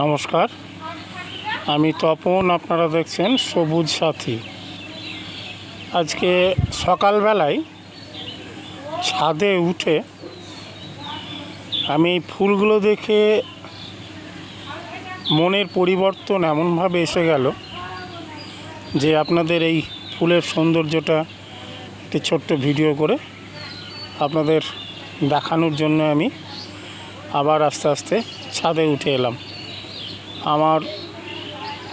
নমস্কার। আমি তপন, আপনারা দেখছেন সবুজ সাথী। আজকে সকালবেলায় ছাদে উঠে আমি এই ফুলগুলো দেখে মনের পরিবর্তন এমনভাবে এসে গেল যে আপনাদের এই ফুলের সৌন্দর্যটা একটি ছোট্ট ভিডিও করে আপনাদের দেখানোর জন্য আমি আবার আস্তে আস্তে ছাদে উঠে এলাম। আমার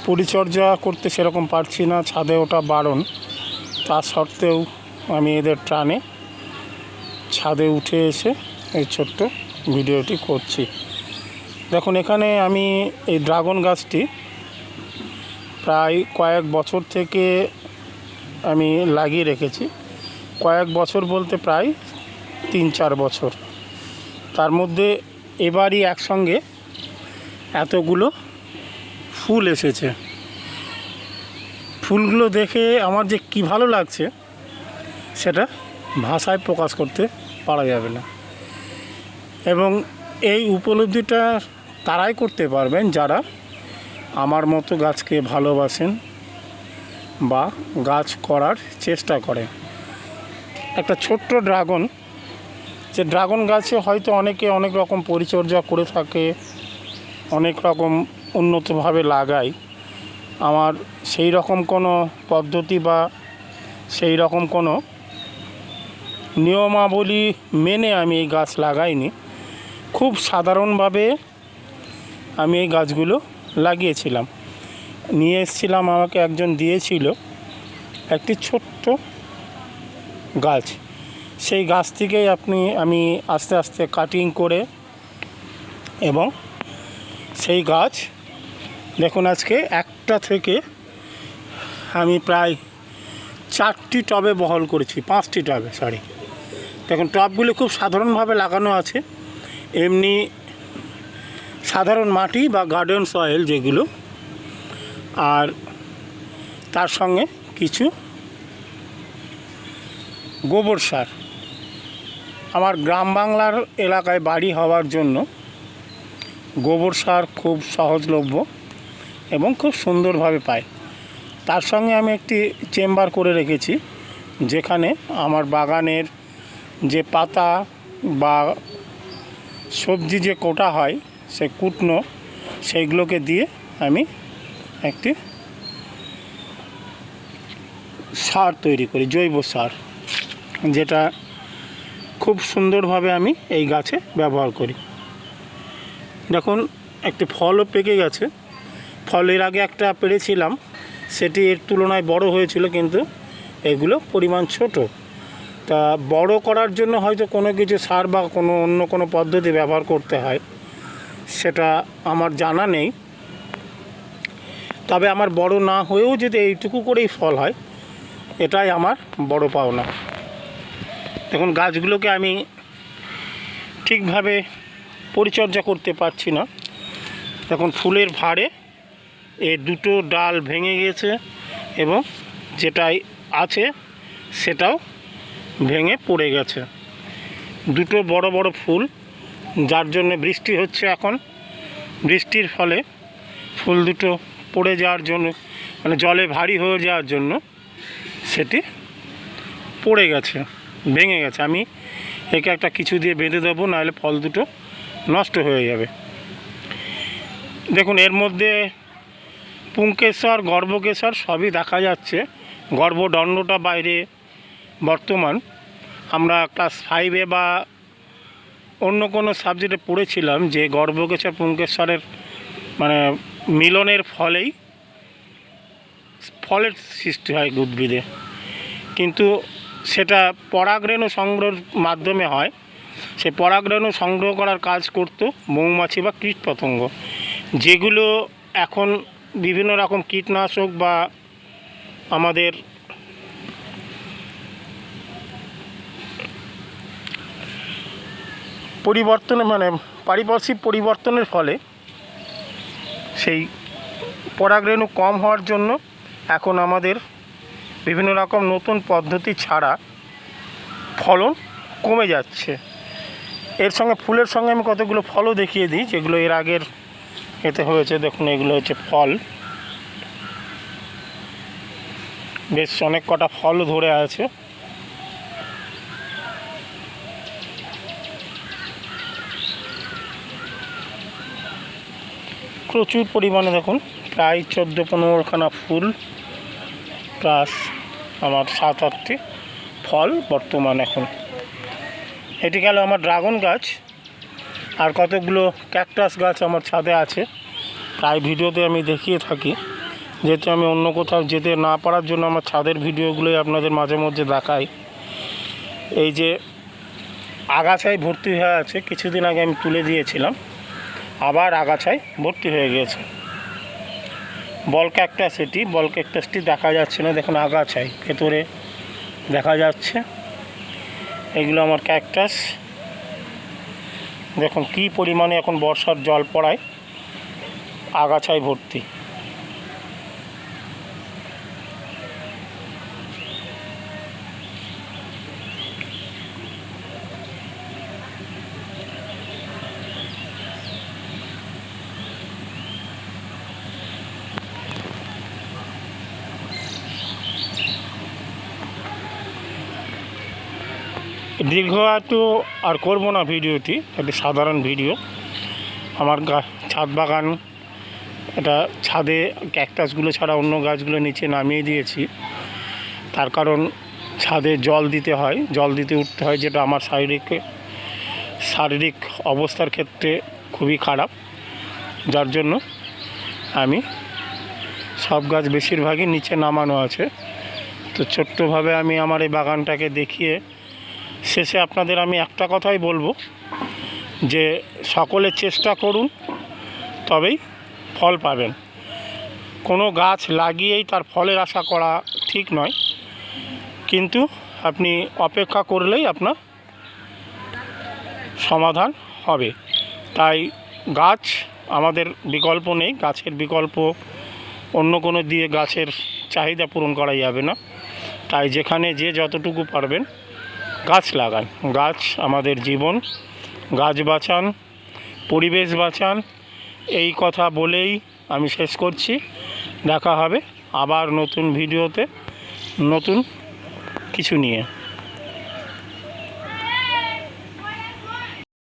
পরিচর্যা করতে সেরকম পারছি না, ছাদে ওটা বারণ। তা সত্ত্বেও আমি এদের টানে ছাদে উঠে এসে এই ছোট্ট ভিডিওটি করছি। দেখুন, এখানে আমি এই ড্রাগন গাছটি প্রায় কয়েক বছর থেকে আমি লাগিয়ে রেখেছি। কয়েক বছর বলতে প্রায় তিন চার বছর। তার মধ্যে এবারই একসঙ্গে এতগুলো ফুল এসেছে। ফুলগুলো দেখে আমার যে কি ভালো লাগছে, সেটা ভাষায় প্রকাশ করতে পারা যাবে না। এবং এই উপলব্ধিটা তারাই করতে পারবেন যারা আমার মতো গাছকে ভালোবাসেন বা গাছ করার চেষ্টা করে একটা ছোট্ট ড্রাগন, যে ড্রাগন গাছে হয়তো অনেকে অনেক রকম পরিচর্যা করে থাকে, অনেক রকম উন্নতভাবে লাগাই। আমার সেই রকম কোনো পদ্ধতি বা সেই রকম কোনো নিয়মাবলী মেনে আমি এই গাছ লাগাইনি। খুব সাধারণভাবে আমি এই গাছগুলো লাগিয়েছিলাম। নিয়ে এসেছিলাম, আমাকে একজন দিয়েছিল একটি ছোট্ট গাছ। সেই গাছ থেকেই আপনি, আমি আস্তে আস্তে কাটিং করে এবং সেই গাছ দেখুন আজকে একটা থেকে আমি প্রায় চারটি টবে বহল করেছি, পাঁচটি টবে সরি দেখুন, টবগুলি খুব সাধারণভাবে লাগানো আছে। এমনি সাধারণ মাটি বা গার্ডেন সয়েল যেগুলো, আর তার সঙ্গে কিছু গোবর সার। আমার গ্রাম বাংলার এলাকায় বাড়ি হওয়ার জন্য গোবর সার খুব সহজলভ্য। এবং খুব সুন্দরভাবে পায়। তার সঙ্গে আমি একটি চেম্বার করে রেখেছি, যেখানে আমার বাগানের যে পাতা বা সবজি যে কোটা হয়, সে কুটনো, সেইগুলোকে দিয়ে আমি একটি সার তৈরি করি, জৈব সার, যেটা খুব সুন্দরভাবে আমি এই গাছে ব্যবহার করি। দেখুন, একটি ফলও পেকে গেছে। ফলের আগে একটা পেরেছিলাম, সেটি এর তুলনায় বড় হয়েছিল কিন্তু এগুলো পরিমাণ ছোট। তা বড় করার জন্য হয়তো কোনো কিছু সার বা কোনো অন্য কোনো পদ্ধতি ব্যবহার করতে হয়, সেটা আমার জানা নেই। তবে আমার বড় না হয়েও যদি এইটুকু করেই ফল হয়, এটাই আমার বড় পাওনা। দেখুন, গাছগুলোকে আমি ঠিকভাবে পরিচর্যা করতে পারছি না। দেখুন, ফুলের ভাড়ে এ দুটো ডাল ভেঙে গেছে এবং যেটাই আছে সেটাও ভেঙে পড়ে গেছে। দুটো বড় বড় ফুল, যার জন্য বৃষ্টি হচ্ছে এখন। বৃষ্টির ফলে ফুল দুটো পড়ে যাওয়ার জন্য মানে জলে ভারী হয়ে যাওয়ার জন্য সেটি পড়ে গেছে, ভেঙে গেছে। আমি একে একটা কিছু দিয়ে বেঁধে দেবো, নাহলে ফল দুটো নষ্ট হয়ে যাবে। দেখুন, এর মধ্যে পুঙ্কেশ্বর, গর্ভকেশ্বর সবই দেখা যাচ্ছে। গর্ভদণ্ডটা বাইরে বর্তমান। আমরা ক্লাস ফাইভে বা অন্য কোনো সাবজেক্টে পড়েছিলাম যে গর্ভকেশ্বর, পুঙ্কেশ্বরের মানে মিলনের ফলেই ফলের সৃষ্টি হয় উদ্ভিদে। কিন্তু সেটা পরাগরেণু সংগ্রহের মাধ্যমে হয়। সে পরাগরেণু সংগ্রহ করার কাজ করতো মৌমাছি বা কীট পতঙ্গ যেগুলো এখন বিভিন্ন রকম কীটনাশক বা আমাদের পরিবর্তনে মানে পারিপার্শ্বিক পরিবর্তনের ফলে সেই পরাগরেণু কম হওয়ার জন্য এখন আমাদের বিভিন্ন রকম নতুন পদ্ধতি ছাড়া ফলন কমে যাচ্ছে। এর সঙ্গে ফুলের সঙ্গে আমি কতগুলো ফলও দেখিয়ে দিই, যেগুলো এর আগের এতে হয়েছে, দেখুন, এগুলো হচ্ছে ফল। বেশ, অনেক কটা ফল ধরে আছে। প্রচুর পরিমাণে, দেখুন, প্রায় চোদ্দ পনেরোখানা ফুল প্লাস আমার সাত আটটি ফল বর্তমান এখন। এটি গেল আমার ড্রাগন গাছ। আর কতগুলো ক্যাকটাস গাছ আমার ছাদে আছে। প্রায় ভিডিওতে আমি দেখিয়ে থাকি, যেহেতু আমি অন্য কোথাও যেতে না পারার জন্য আমার ছাদের ভিডিওগুলোই আপনাদের মাঝে মধ্যে দেখাই। এই যে আগাছায় ভর্তি হয়ে আছে, কিছুদিন আগে আমি তুলে দিয়েছিলাম, আবার আগাছায় ভর্তি হয়ে গিয়েছে বল ক্যাকটাস এটি, বল ক্যাকটাসটি দেখা যাচ্ছে না, দেখুন আগাছায়, ভেতরে দেখা যাচ্ছে। এগুলো আমার ক্যাকটাস। দেখুন কি পরিমাণে এখন বর্ষার জল পড়ায় আগাছায় ভর্তি। দীর্ঘ একটু আর করব না ভিডিওটি, একটি সাধারণ ভিডিও। আমার গা, ছাদ বাগান, এটা ছাদে ক্যাকটাসগুলো ছাড়া অন্য গাছগুলো নিচে নামিয়ে দিয়েছি। তার কারণ ছাদে জল দিতে হয়, জল দিতে উঠতে হয়, যেটা আমার শারীরিক শারীরিক অবস্থার ক্ষেত্রে খুবই খারাপ। যার জন্য আমি সব গাছ বেশিরভাগই নিচে নামানো আছে। তো ছোট্টভাবে আমি আমার এই বাগানটাকে দেখিয়ে শেষে আপনাদের আমি একটা কথাই বলব যে সকলে চেষ্টা করুন, তবেই ফল পাবেন। কোনো গাছ লাগিয়েই তার ফলের আশা করা ঠিক নয়, কিন্তু আপনি অপেক্ষা করলেই আপনার সমাধান হবে। তাই গাছ আমাদের বিকল্প নেই, গাছের বিকল্প অন্য কোনো দিয়ে গাছের চাহিদা পূরণ করা যাবে না। তাই যেখানে যে যতটুকু পারবেন গাছ লাগান। গাছ আমাদের জীবন, গাছ বাঁচান, পরিবেশ বাঁচান। এই কথা বলেই আমি শেষ করছি। দেখা হবে আবার নতুন ভিডিওতে, নতুন কিছু নিয়ে।